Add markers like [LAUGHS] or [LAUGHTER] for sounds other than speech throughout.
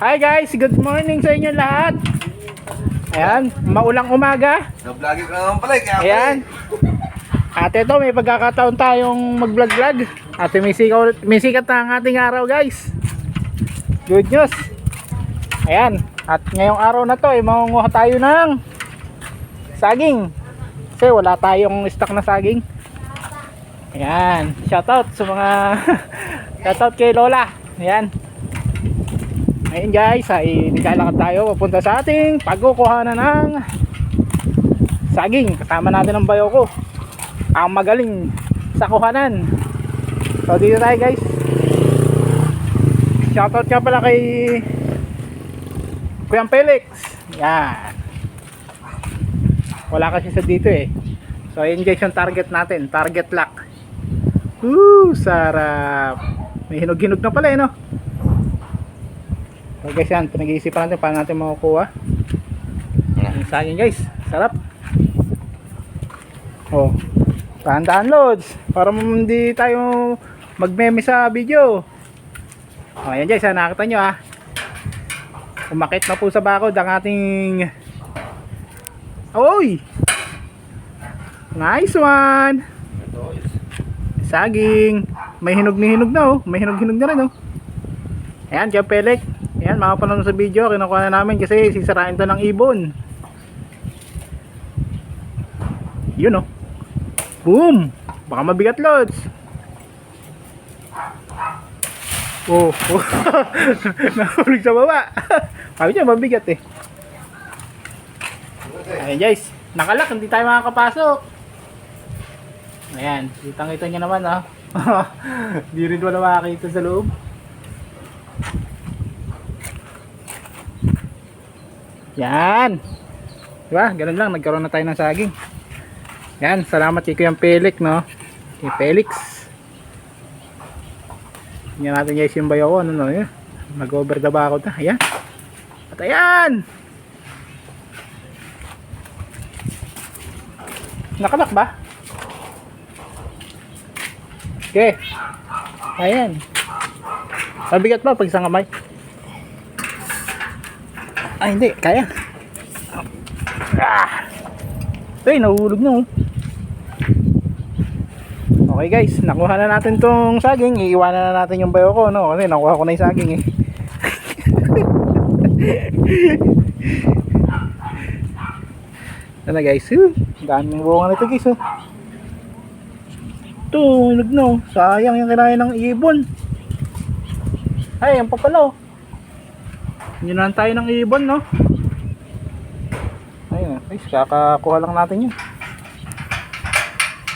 Hi guys, good morning sa inyo lahat. Ayan, maulang umaga. Na-vlogging ka naman pala eh. Kaya Ayan. At ito, may pagkakataon tayong mag-vlog-vlog. At may sikat, may sikat na ang ating araw guys. Good news. Ayan. At ngayong araw na to, ay mangunguha tayo ng saging. Kasi wala tayong stock na saging. Ayan. Shoutout sa mga... [LAUGHS] Shoutout kay Lola. Ayan. Ngayon guys, ay naglalakad tayo papunta sa ating pagkukuhanan ng saging. Kasama natin ang bayo ko. Ang magaling sa kuhanan. So dito tayo guys. Shoutout nga pala kay Kuyang Felix. Yan. Wala kasi sa dito eh. So yun guys yung target natin. Target lock. Woo! Sarap. May hinog-hinog na pala eh no? So guys yan, pinag-iisipan natin paano natin makukuha. Yung saging guys, sarap. Oh, tahan-tahan loads para hindi tayo magmeme sa video. Oh, ayan guys, ah, nakita nyo ah. Umakit na po sa bakod ang ating Oy! Nice one! Saging. May hinog ni hinog na oh. May hinog-hinog na rin oh. Ayan, kaya pelek. Ayan, makapanood sa video. Kinukuha na namin kasi sisirain to ng ibon. Yun oh. Boom! Baka mabigat loads. Oh, oh. [LAUGHS] Nahulog sa baba. [LAUGHS] Sabi niya, mabigat eh. Ayan guys, nakalak, hindi tayo makakapasok. Ayan, kitang kita niya naman ah. [LAUGHS] Di rin wala makakita sa loob. Yan. Diba? Ganun lang. Nagkaroon na tayo ng saging. Yan. Salamat kay Kuyang Felix, no? Kay Felix. Tingnan natin guys yung bayo. Ano, no? Yan. Nag-over the bakod na. Ayan. At ayan! Nakalak ba? Okay. Ayan. Mabigat ba pag isang kamay? Ay, hindi. Kaya. Ah. Ay, nahulog na oh. Okay guys, nakuha na natin tong saging. Iiwanan na natin yung bayo ko, no? Kasi nakuha ko na yung saging eh. [LAUGHS] Na guys, uh, daming bunga nito guys oh. Ito, hinog na oh. Sayang yung kinain ng ibon. Ay, yan pa oh. Lang tayo ng ibon, no? Ayun, guys, kakakuha lang natin yun.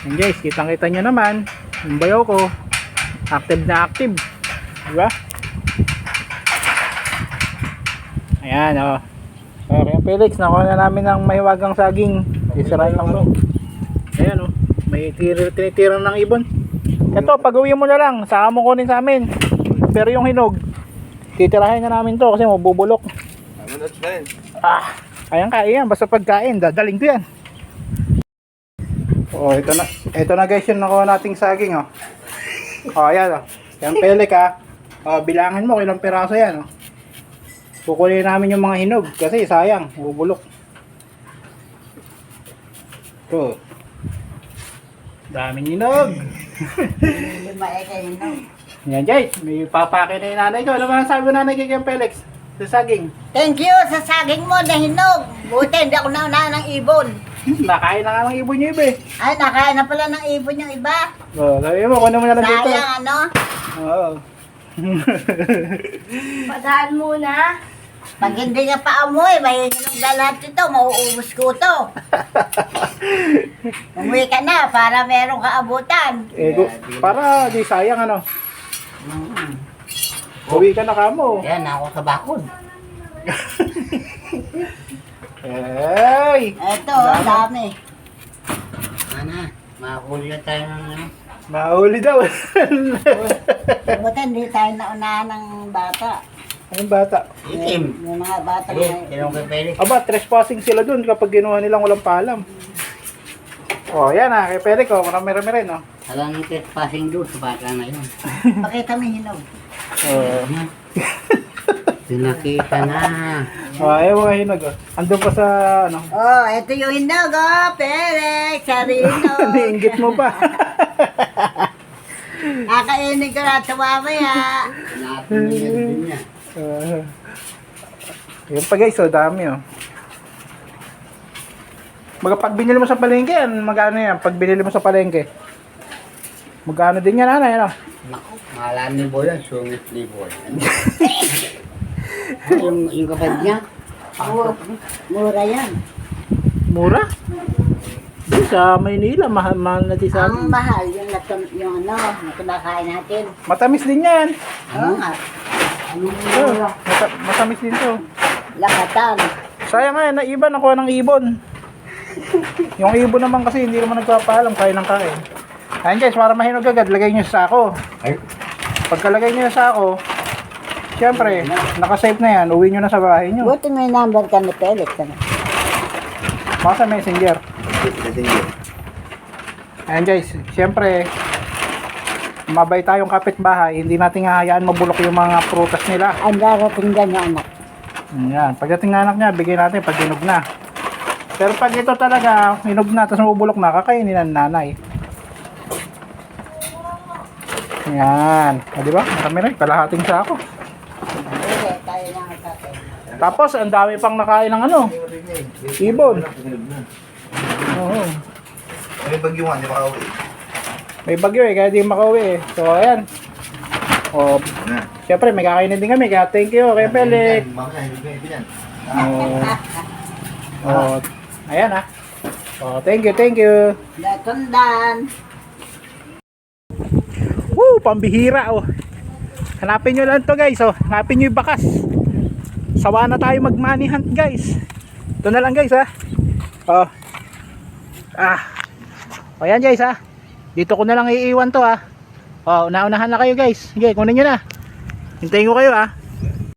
Yan guys, kitang kita nyo naman, yung bayaw ko, active na active. Diba? Ayan, oh. Ayan, yung Felix, nakuha na namin ng mahiwagang saging. Isarayin lang mo. Ayan, oh. May tira, tinitira ng ibon. Ito, pag uwi mo na lang, saka mo kunin sa amin. Pero yung hinog, titirahin na namin to kasi mabubulok. Ano? Ah, ayan kaya yan. Basta pagkain, dadaling ko yan. Oh, ito na. Ito na guys yung nakuha nating saging, oh. Oh, ayan, oh. Yan pelik, ah. Oh, bilangan mo ilang piraso yan, oh. Kukunin namin yung mga hinog kasi sayang, bubulok. Ito. Daming hinog. Lima kayo no? Yan, Jay. May papake na yung nanay ko. Ano ba ang sabi ng nanay kay Felix? Sa saging. Thank you sa saging mo na hinog. Buti hindi ako naunahan ng ibon. Nakain na nga ng ibon niyo iba eh. Ay, nakain na pala ng ibon yung iba. Oh, sabi mo, kunin mo na lang dito. Sayang ano? Oo. [LAUGHS] Padaan muna. Pag hindi ka pa amoy, may hinog na lahat ito, mauubos ko to. [LAUGHS] Umuwi ka na para merong kaabutan. eh, gu- para di sayang ano. Uwi ka na kamo. Yan, ako sa bakod. Ay! Ito, oh, dami. Ano, makakuli na tayo ng ano. Mahuli daw. Buti hindi tayo naunahan ng bata. Anong bata? Yung, yung mga bata na Aba, trespassing sila dun kapag ginawa nilang walang paalam. Oh, yan ah, kay Peric, oh, marami-rami rin, oh. Alam ng trespassing doon sa bata na yun. [LAUGHS] Pakita mo [LAUGHS] yung hinog. Oh. Pinakita na. Oh, ayaw mga hinog. Oh. Andun pa sa ano. Oh, ito yung hinog, oh. Pere, sarino. [LAUGHS] Niinggit mo pa. Kakainin ko na ito mamaya. Natin din niya. Uh, yun pa guys, oh, dami oh. Mga pag binili mo sa palengke, magkano yan? Pag binili mo sa palengke. Magkano din yan, ano, ano? Mahalaan ni Boy yan. Sungit ni Boy. [LAUGHS] yung, yung kapatid niya. Mu- Mura yan. Mura? Di sa Maynila, mahal, mahal na di sa Ang mahal yung, natum, yung ano, na kinakain natin. Matamis din yan. Oo nga. Mata- matamis din to. Lakatan. Sayang nga, na iba nakuha ng ibon. [LAUGHS] Yung ibon naman kasi hindi naman nagpapaalam, kain ng kain. Ayun guys, para mahinog agad, lagay nyo sa sako. Ay, Pagkalagay nyo sa sako, syempre, nakasave na yan, uwi nyo na sa bahay nyo. Buti may number ka ni Felix. Ano? Baka sa messenger. Ayan guys, syempre, mabay tayong kapitbahay, hindi natin hahayaan mabulok yung mga prutas nila. Ang darating dyan yung anak. Yan, pagdating ng anak niya, bigyan natin pag hinog na. Pero pag ito talaga, hinog na, tapos mabubulok na, kakainin ng nanay. Yan. O, di ba? Marami rin. Kalahating sako. Tapos, ang dami pang nakain ng ano. Ibon. Oo. May bagyuhan, di ba kauwi? May bagyo eh, kaya di makauwi eh. So, ayan. O, Na. syempre, may kakainin din kami. Kaya thank you kay Felix. Oo. Oh, ayan ah. Oh, thank you, thank you. Latundan. Pambihira oh. Hanapin nyo lang to guys oh. Hanapin nyo yung bakas. Sawa na tayo mag money hunt guys. Ito na lang guys ha. Oh. Ah. O yan guys ha. Dito ko na lang iiwan to ha. Oh, una-unahan na kayo guys. Sige, kunin nyo na. Hintayin ko kayo ha.